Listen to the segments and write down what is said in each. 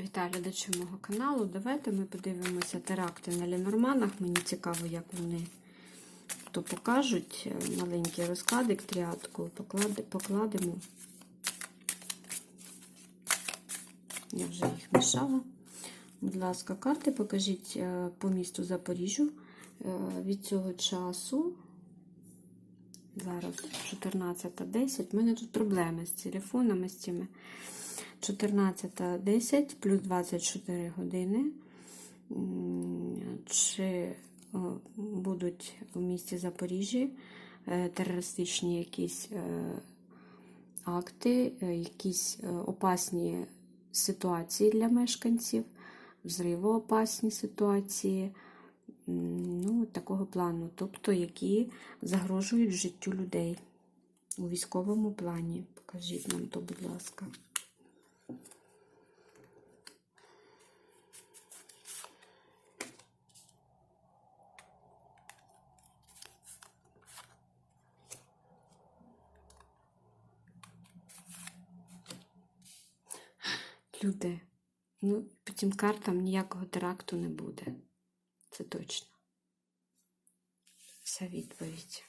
Вітаю глядачі мого каналу. Давайте ми подивимося теракти на Ленорманах. Мені цікаво, як вони то покажуть. Маленький розкладик, тріадку покладемо. Я вже їх мішала. Будь ласка, карти покажіть е, по місту Запоріжжю е, від цього часу. Зараз 14.10. У мене тут проблеми з телефонами, з цими. 14.10 плюс 24 години. Чи будуть у місті Запоріжжі е, терористичні якісь е, акти, е, якісь е, опасні ситуації для мешканців, взривоопасні ситуації, ну, такого плану, тобто які загрожують життю людей у військовому плані. Покажіть нам то, будь ласка. Люди, ну, по цим картам ніякого теракту не буде. Це точно. Вся відповідь.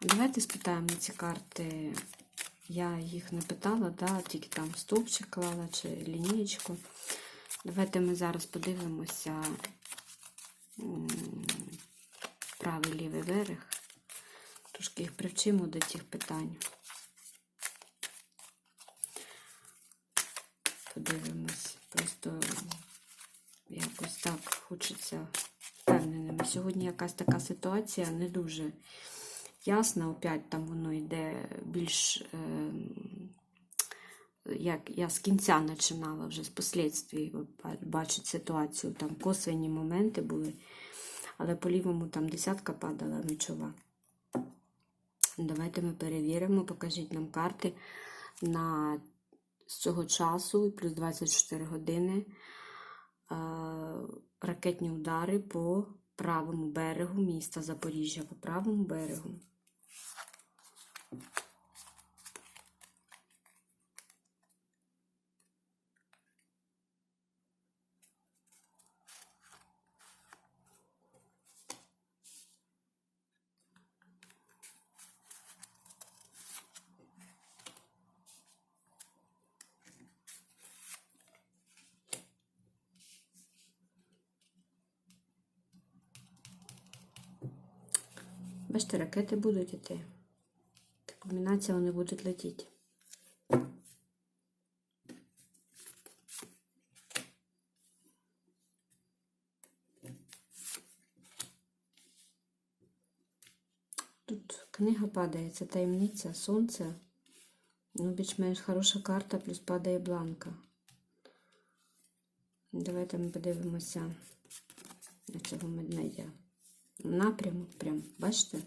Давайте спитаємо ці карти. Я їх не питала, да, тільки там стовпчик клала чи лінієчку. Давайте ми зараз подивимося правий лівий берег. Трошки їх привчимо до цих питань. Подивимось. Просто якось так хочеться впевненими. Сьогодні якась така ситуація не дуже ясна. Опять там воно йде більш. Е, як я з кінця починала вже з послідствій бачити ситуацію. Там косвенні моменти були, але по лівому там десятка падала мечова. Давайте ми перевіримо, покажіть нам карти на з цього часу і плюс 24 години е, ракетні удари по правому берегу міста Запоріжжя, по правому берегу. Бачите, ракети будуть іти. Та комбінація вони будуть летіти. Тут книга падає, це таємниця, сонце. Ну, більш-менш хороша карта, плюс падає бланка. Давайте ми подивимося на цього медведя напрямок, прям, бачите?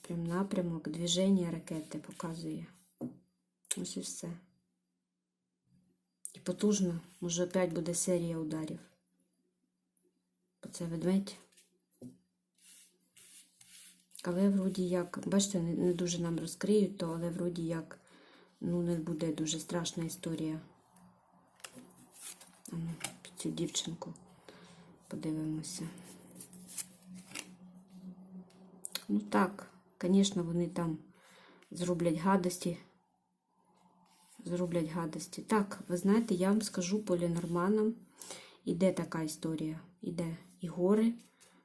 Прям напрямок, движення ракети показує. Ось і все. І потужно, може опять буде серія ударів. Бо це ведмедь. Але вроді як, бачите, не, не дуже нам розкриють, то, але вроді як, ну, не буде дуже страшна історія. Під цю дівчинку подивимося. Ну так, звісно, вони там зроблять гадості. Зроблять гадості. Так, ви знаєте, я вам скажу по Ленорманам, іде така історія. Іде і гори,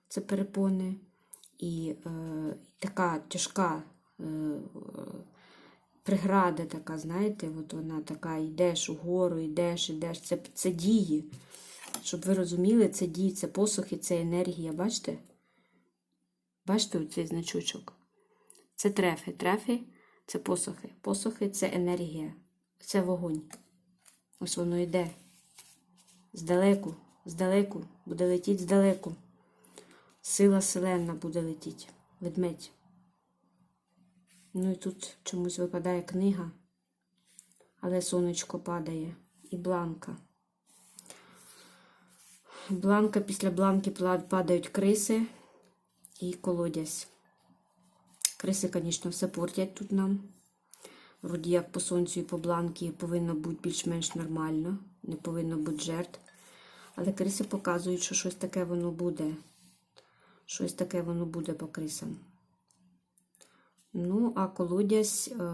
це перепони, і е, така тяжка е, преграда така, знаєте, от вона така, йдеш угору, йдеш, йдеш. Це, це дії. Щоб ви розуміли, це дії, це посухи, це енергія, бачите? Бачите оцей значочок? Це трефи. Трефи це посохи. Посохи це енергія. Це вогонь. Ось воно йде. Здалеку, здалеку, буде летіти здалеку. Сила селена буде летіти. Ведмедь. Ну і тут чомусь випадає книга, але сонечко падає. І бланка. Бланка після бланки падають криси і колодязь. Криси, звісно, все портять тут нам. Вроді як по сонцю і по бланки повинно бути більш-менш нормально, не повинно бути жертв. Але криси показують, що щось таке воно буде. Щось таке воно буде по крисам. Ну, а колодязь е,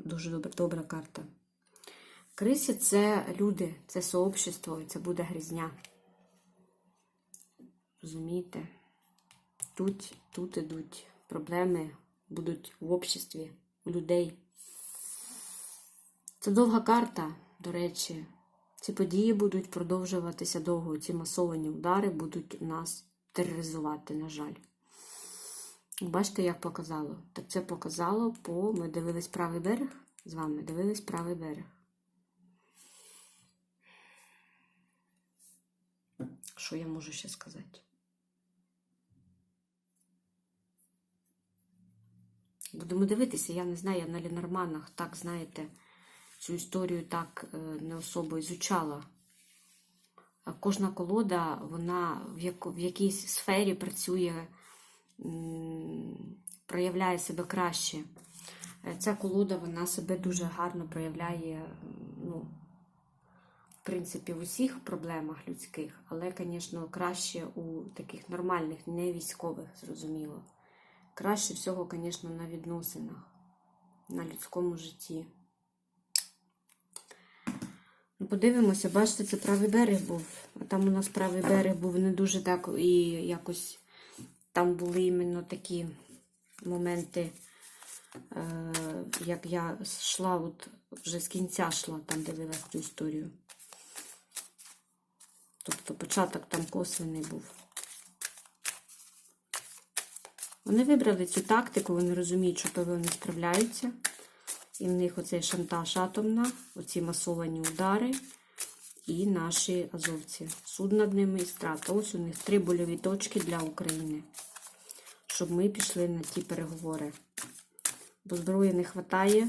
дуже добра, добра карта. Криси це люди, це сообщество, і це буде грізня. Розумієте? Тут, тут ідуть проблеми, будуть в обществі, у людей. Це довга карта, до речі. Ці події будуть продовжуватися довго. Ці масовані удари будуть нас тероризувати, на жаль. Бачите, як показало? Так це показало по. Ми дивились правий берег з вами, дивились правий берег. Що я можу ще сказати? Будемо дивитися, я не знаю, я на Лінорманах так, знаєте, цю історію так е, не особо ізучала. Кожна колода, вона в, якійсь сфері працює, проявляє себе краще. Е, Ця колода, вона себе дуже гарно проявляє, ну, в принципі, в усіх проблемах людських, але, звісно, краще у таких нормальних, не військових, зрозуміло. Краще всього, звісно, на відносинах, на людському житті. Ну, подивимося, бачите, це правий берег був. А там у нас правий берег був не дуже так і якось там були іменно такі моменти, е, як я йшла, от вже з кінця йшла, там дивилась цю історію. Тобто початок там косвений був. Вони вибрали цю тактику, вони розуміють, що ПВО не справляються. І в них оцей шантаж атомна, оці масовані удари і наші азовці. Суд над ними і страта. Ось у них три больові точки для України. Щоб ми пішли на ті переговори. Бо зброї не вистачає.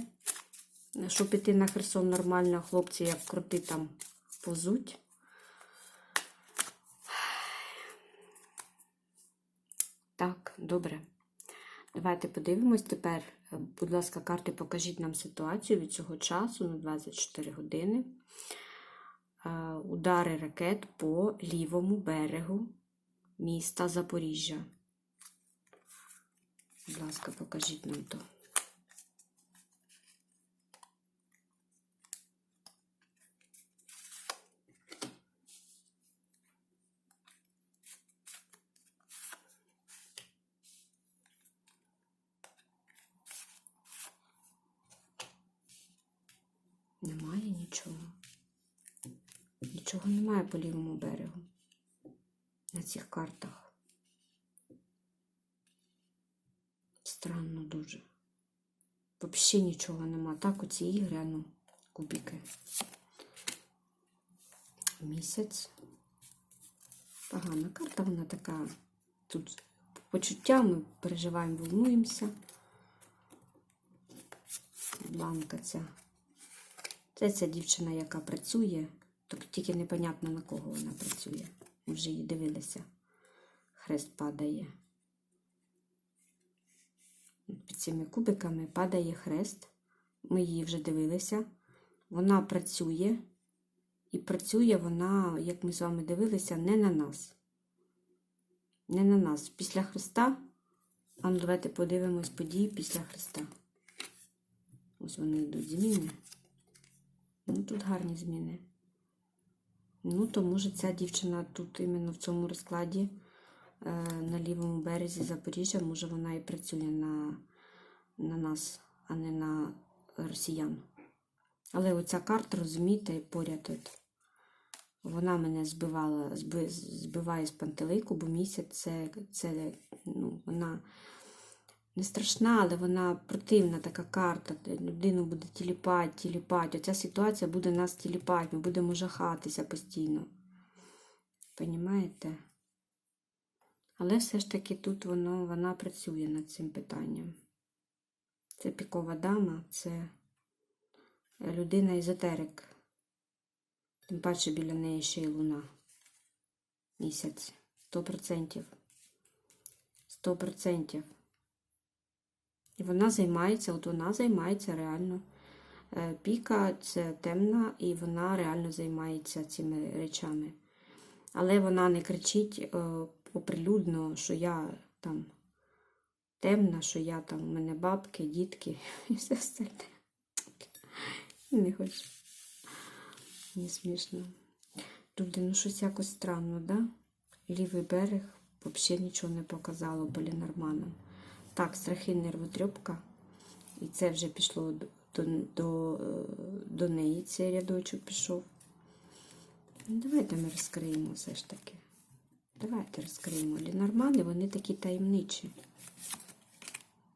Щоб піти на Херсон нормально, хлопці, як кроти там повзуть. Так, добре. Давайте подивимось тепер. Е, Будь ласка, карти, покажіть нам ситуацію від цього часу на 24 години. Е, Удари ракет по лівому берегу міста Запоріжжя. Будь ласка, покажіть нам то. Немає нічого. Нічого немає по лівому берегу на цих картах. Странно дуже. Взагалі нічого нема. Так, оці ігри, ну, кубики. Місяць. Погана карта, вона така. Тут почуття, ми переживаємо, волнуємося. Банка ця. Це ця дівчина, яка працює, тобто тільки непонятно на кого вона працює. Ми вже її дивилися. Хрест падає. Під цими кубиками падає хрест. Ми її вже дивилися. Вона працює, і працює вона, як ми з вами дивилися, не на нас. Не на нас. Після Христа. А ну давайте подивимось події після Христа. Ось вони йдуть зміни. Ну, тут гарні зміни. Ну, то може ця дівчина тут іменно в цьому розкладі е, на лівому березі Запоріжжя, може вона і працює на, на нас, а не на росіян. Але оця карта, розумієте, поряд от, вона мене збивала, збиває з пантелику, бо місяць це, це ну, вона не страшна, але вона противна така карта. Людину буде тіліпати, тіліпати. Оця ситуація буде нас тіліпати, ми будемо жахатися постійно. Понімаєте? Але все ж таки тут воно, вона працює над цим питанням. Це пікова дама, це людина езотерик. Тим паче біля неї ще й луна. Місяць. 100%. 100%. І вона займається, от вона займається реально. Е, Піка це темна, і вона реально займається цими речами. Але вона не кричить е, оприлюдно, що я там темна, що я там, у мене бабки, дітки і все остальне. Не хочу. Не смішно. Люди, ну щось якось странно, да? Лівий берег взагалі нічого не показало полінорманам. Так, страхи нервотрьопка. І це вже пішло до, до, до, неї, цей рядочок пішов. Ну, Давайте ми розкриємо все ж таки. Давайте розкриємо. Лінормани, вони такі таємничі.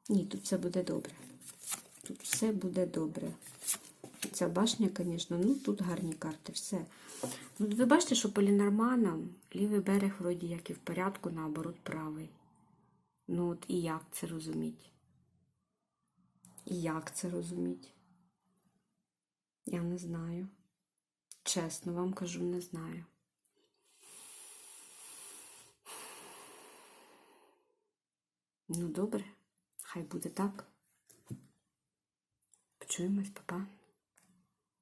Ні, тут все буде добре. Тут все буде добре. Ця башня, звісно, ну тут гарні карти, все. Ну, ви бачите, що по лінорманам лівий берег вроді як і в порядку, наоборот, правий. Ну от і як це розуміти? І як це розуміти? Я не знаю. Чесно вам кажу, не знаю. Ну, добре, хай буде так. Почуємось, папа.